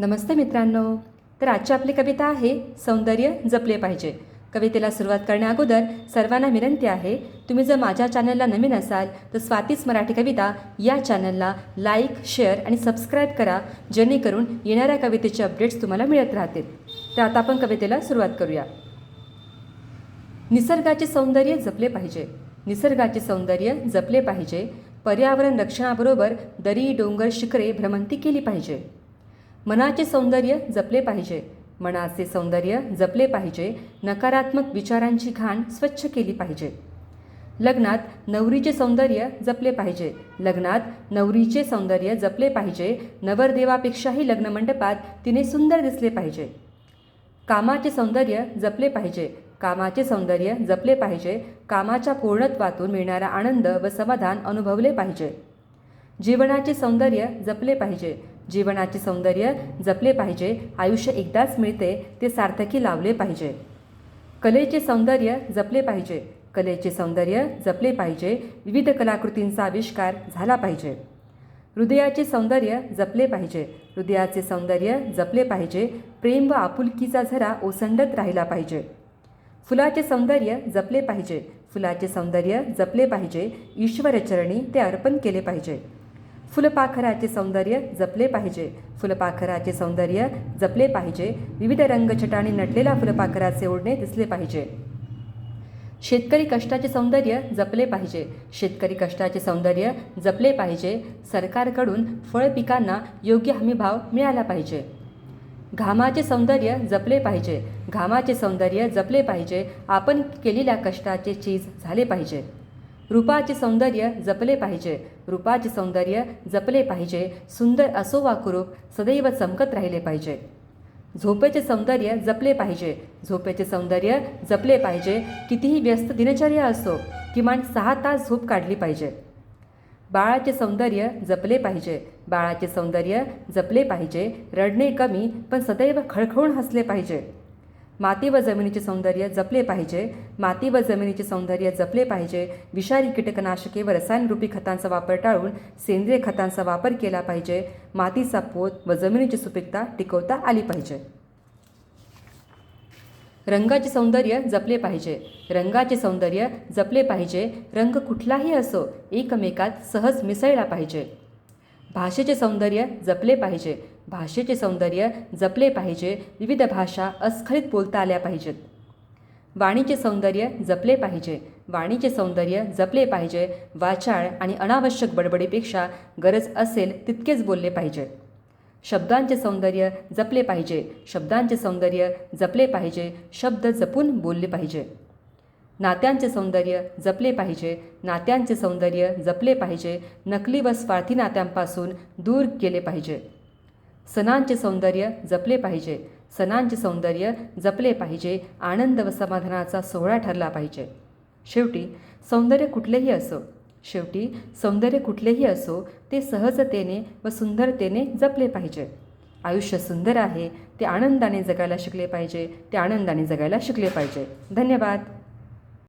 नमस्ते मित्रांनो. तर आजची आपली कविता आहे सौंदर्य जपले पाहिजे. कवितेला सुरुवात करण्याअगोदर सर्वांना विनंती आहे तुम्ही जर माझ्या चॅनलला नवीन असाल तर स्वातीच मराठी कविता या चॅनलला लाईक शेअर आणि सबस्क्राईब करा जेणेकरून येणाऱ्या कवितेचे अपडेट्स तुम्हाला मिळत राहतील. तर आता आपण कवितेला सुरुवात करूया. निसर्गाचे सौंदर्य जपले पाहिजे. निसर्गाचे सौंदर्य जपले पाहिजे. पर्यावरण रक्षणाबरोबर दरी डोंगर शिखरे भ्रमंती केली पाहिजे. मनाचे सौंदर्य जपले पाहिजे. मनाचे सौंदर्य जपले पाहिजे. नकारात्मक विचारांची घाण स्वच्छ केली पाहिजे. लग्नात नवरीचे सौंदर्य जपले पाहिजे. लग्नात नवरीचे सौंदर्य जपले पाहिजे. नवरदेवापेक्षाही लग्नमंडपात तिने सुंदर दिसले पाहिजे. कामाचे सौंदर्य जपले पाहिजे. कामाचे सौंदर्य जपले पाहिजे. कामाच्या पूर्णत्वातून मिळणारा आनंद व समाधान अनुभवले पाहिजे. जीवनाचे सौंदर्य जपले पाहिजे. जीवनाचे सौंदर्य जपले पाहिजे आयुष्य एकदाच मिळते ते सार्थकी लावले पाहिजे. कलेचे सौंदर्य जपले पाहिजे कलेचे सौंदर्य जपले पाहिजे विविध कलाकृतींचा आविष्कार झाला पाहिजे. हृदयाचे सौंदर्य जपले पाहिजे हृदयाचे सौंदर्य जपले पाहिजे प्रेम व आपुलकीचा झरा ओसंडत राहिला पाहिजे. फुलाचे सौंदर्य जपले पाहिजे फुलाचे सौंदर्य जपले पाहिजे ईश्वरचरणी ते अर्पण केले पाहिजे. फुलपाखराचे सौंदर्य जपले पाहिजे. फुलपाखराचे सौंदर्य जपले पाहिजे. विविध रंगछटाने नटलेल्या फुलपाखराचे ओढणे दिसले पाहिजे. शेतकरी कष्टाचे सौंदर्य जपले पाहिजे. शेतकरी कष्टाचे सौंदर्य जपले पाहिजे. सरकारकडून फळ पिकांना योग्य हमीभाव मिळाला पाहिजे. घामाचे सौंदर्य जपले पाहिजे. घामाचे सौंदर्य जपले पाहिजे. आपण केलेल्या कष्टाचे चीज झाले पाहिजे. रूपाचे सौंदर्य जपले पाहिजे. रूपाचे सौंदर्य जपले पाहिजे. सुंदर असो वा कुरूप सदैव चमकत राहिले पाहिजे. झोपेचे सौंदर्य जपले पाहिजे. झोपेचे सौंदर्य जपले पाहिजे. कितीही व्यस्त दिनचर्या असो किमान सहा तास झोप काढली पाहिजे. बाळाचे सौंदर्य जपले पाहिजे. बाळाचे सौंदर्य जपले पाहिजे. रडणे कमी पण सदैव खळखळून हसले पाहिजे. माती व जमिनीचे सौंदर्य जपले पाहिजे. माती व जमिनीचे सौंदर्य जपले पाहिजे. विषारी कीटकनाशके व रसायनरूपी खतांचा वापर टाळून सेंद्रिय खतांचा वापर केला पाहिजे. मातीचा पोत व जमिनीची सुपीकता टिकवता आली पाहिजे. रंगाचे सौंदर्य जपले पाहिजे. रंगाचे सौंदर्य जपले पाहिजे. रंग कुठलाही असो एकमेकात सहज मिसळला पाहिजे. भाषेचे सौंदर्य जपले पाहिजे. भाषेचे सौंदर्य जपले पाहिजे. विविध भाषा अस्खलित बोलता आल्या पाहिजेत. वाणीचे सौंदर्य जपले पाहिजे. वाणीचे सौंदर्य जपले पाहिजे. वाचाळ आणि अनावश्यक बडबडीपेक्षा गरज असेल तितकेच बोलले पाहिजे. शब्दांचे सौंदर्य जपले पाहिजे. शब्दांचे सौंदर्य जपले पाहिजे. शब्द जपून बोलले पाहिजे. नात्यांचे सौंदर्य जपले पाहिजे. नात्यांचे सौंदर्य जपले पाहिजे. नकली व स्वार्थी नात्यांपासून दूर केले पाहिजे. सणांचे सौंदर्य जपले पाहिजे. सणांचे सौंदर्य जपले पाहिजे. आनंद व समाधानाचा सोहळा ठरला पाहिजे. शेवटी सौंदर्य कुठलेही असो शेवटी सौंदर्य कुठलेही असो ते सहजतेने व सुंदरतेने जपले पाहिजे. आयुष्य सुंदर आहे ते आनंदाने जगायला शिकले पाहिजे ते आनंदाने जगायला शिकले पाहिजे. धन्यवाद.